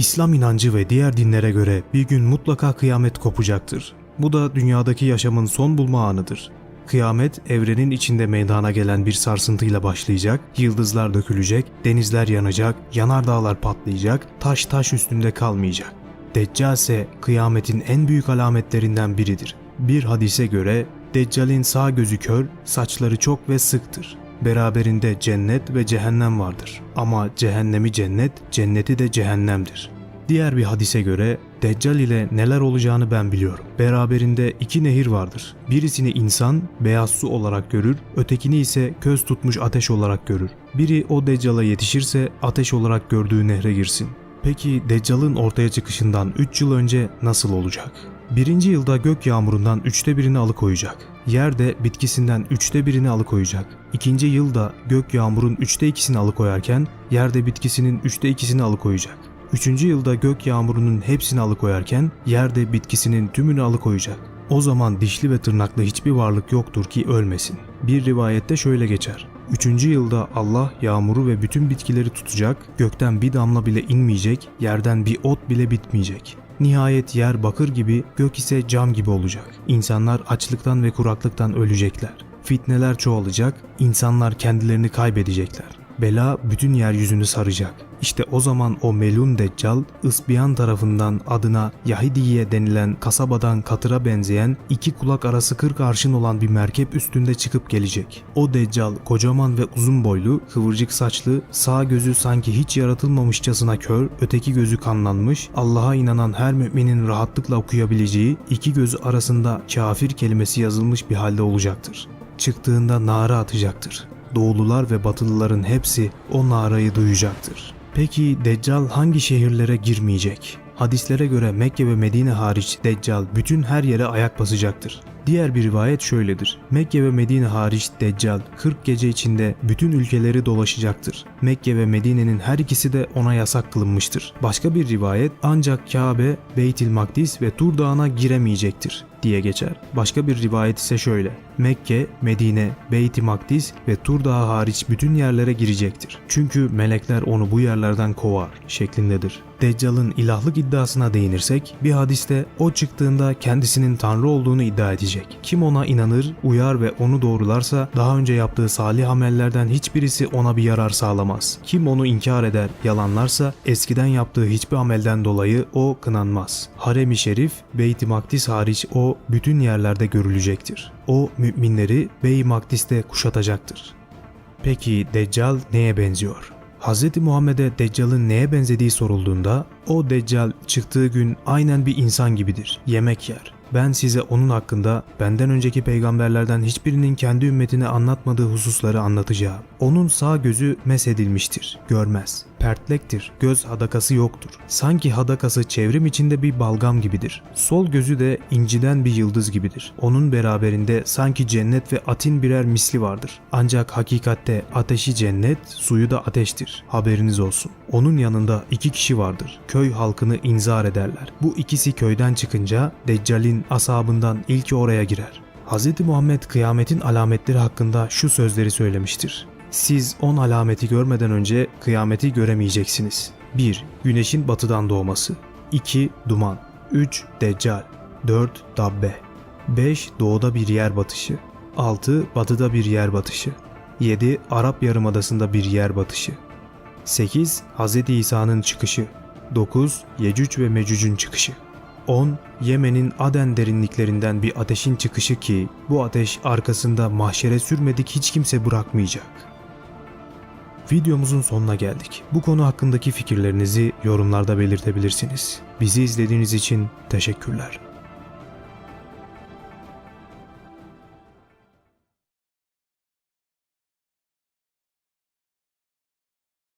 İslam inancı ve diğer dinlere göre bir gün mutlaka kıyamet kopacaktır. Bu da dünyadaki yaşamın son bulma anıdır. Kıyamet evrenin içinde meydana gelen bir sarsıntıyla başlayacak, yıldızlar dökülecek, denizler yanacak, yanardağlar patlayacak, taş taş üstünde kalmayacak. Deccal ise kıyametin en büyük alametlerinden biridir. Bir hadise göre Deccal'in sağ gözü kör, saçları çok ve sıktır. Beraberinde cennet ve cehennem vardır. Ama cehennemi cennet, cenneti de cehennemdir. Diğer bir hadise göre Deccal ile neler olacağını ben biliyorum. Beraberinde iki nehir vardır. Birisini insan beyaz su olarak görür, ötekini ise köz tutmuş ateş olarak görür. Biri o Deccal'a yetişirse ateş olarak gördüğü nehre girsin. Peki Deccal'ın ortaya çıkışından 3 yıl önce nasıl olacak? Birinci yılda gök yağmurundan üçte birini alıkoyacak. Yerde bitkisinden üçte birini alıkoyacak. İkinci yılda gök yağmurun üçte ikisini alıkoyarken yerde bitkisinin üçte ikisini alıkoyacak. Üçüncü yılda gök yağmurunun hepsini alıkoyarken yerde bitkisinin tümünü alıkoyacak. O zaman dişli ve tırnaklı hiçbir varlık yoktur ki ölmesin. Bir rivayette şöyle geçer. Üçüncü yılda Allah yağmuru ve bütün bitkileri tutacak, gökten bir damla bile inmeyecek, yerden bir ot bile bitmeyecek. Nihayet yer bakır gibi, gök ise cam gibi olacak. İnsanlar açlıktan ve kuraklıktan ölecekler. Fitneler çoğalacak, insanlar kendilerini kaybedecekler. Bela bütün yeryüzünü saracak. İşte o zaman o melun deccal Isbiyan tarafından adına Yahidiye denilen kasabadan katıra benzeyen iki kulak arası 40 arşın olan bir merkep üstünde çıkıp gelecek. O deccal kocaman ve uzun boylu, kıvırcık saçlı, sağ gözü sanki hiç yaratılmamışçasına kör, öteki gözü kanlanmış, Allah'a inanan her müminin rahatlıkla okuyabileceği iki gözü arasında kafir kelimesi yazılmış bir halde olacaktır. Çıktığında nara atacaktır. Doğulular ve batılıların hepsi o narayı duyacaktır. Peki Deccal hangi şehirlere girmeyecek? Hadislere göre Mekke ve Medine hariç Deccal bütün her yere ayak basacaktır. Diğer bir rivayet şöyledir. Mekke ve Medine hariç Deccal 40 gece içinde bütün ülkeleri dolaşacaktır. Mekke ve Medine'nin her ikisi de ona yasak kılınmıştır. Başka bir rivayet ancak Kabe, Beytil Makdis ve Tur Dağı'na giremeyecektir diye geçer. Başka bir rivayet ise şöyle. Mekke, Medine, Beyt-i Makdis ve Tur Dağı hariç bütün yerlere girecektir. Çünkü melekler onu bu yerlerden kovar şeklindedir. Deccal'ın ilahlık iddiasına değinirsek bir hadiste o çıktığında kendisinin tanrı olduğunu iddia edecek. Kim ona inanır, uyar ve onu doğrularsa daha önce yaptığı salih amellerden hiçbirisi ona bir yarar sağlamaz. Kim onu inkar eder, yalanlarsa eskiden yaptığı hiçbir amelden dolayı o kınanmaz. Harem-i Şerif, Beyt-i Makdis hariç o bütün yerlerde görülecektir. O müminleri Bey-i Makdis'te kuşatacaktır. Peki Deccal neye benziyor? Hz. Muhammed'e Deccal'ın neye benzediği sorulduğunda o Deccal çıktığı gün aynen bir insan gibidir. Yemek yer. Ben size onun hakkında benden önceki peygamberlerden hiçbirinin kendi ümmetine anlatmadığı hususları anlatacağım. Onun sağ gözü mesedilmiştir, görmez. Pertlektir, göz hadakası yoktur. Sanki hadakası çevrim içinde bir balgam gibidir. Sol gözü de inciden bir yıldız gibidir. Onun beraberinde sanki cennet ve atin birer misli vardır. Ancak hakikatte ateşi cennet, suyu da ateştir. Haberiniz olsun. Onun yanında iki kişi vardır. Köy halkını inzar ederler. Bu ikisi köyden çıkınca Deccal'in asabından ilki oraya girer. Hz. Muhammed kıyametin alametleri hakkında şu sözleri söylemiştir. Siz on alameti görmeden önce kıyameti göremeyeceksiniz. 1. Güneşin batıdan doğması 2. Duman 3. Deccal 4. Dabbe 5. Doğuda bir yer batışı 6. Batıda bir yer batışı 7. Arap Yarımadası'nda bir yer batışı 8. Hz. İsa'nın çıkışı 9. Yecüc ve Mecüc'ün çıkışı 10. Yemen'in Aden derinliklerinden bir ateşin çıkışı ki bu ateş arkasında mahşere sürmedik hiç kimse bırakmayacak. Videomuzun sonuna geldik. Bu konu hakkındaki fikirlerinizi yorumlarda belirtebilirsiniz. Bizi izlediğiniz için teşekkürler.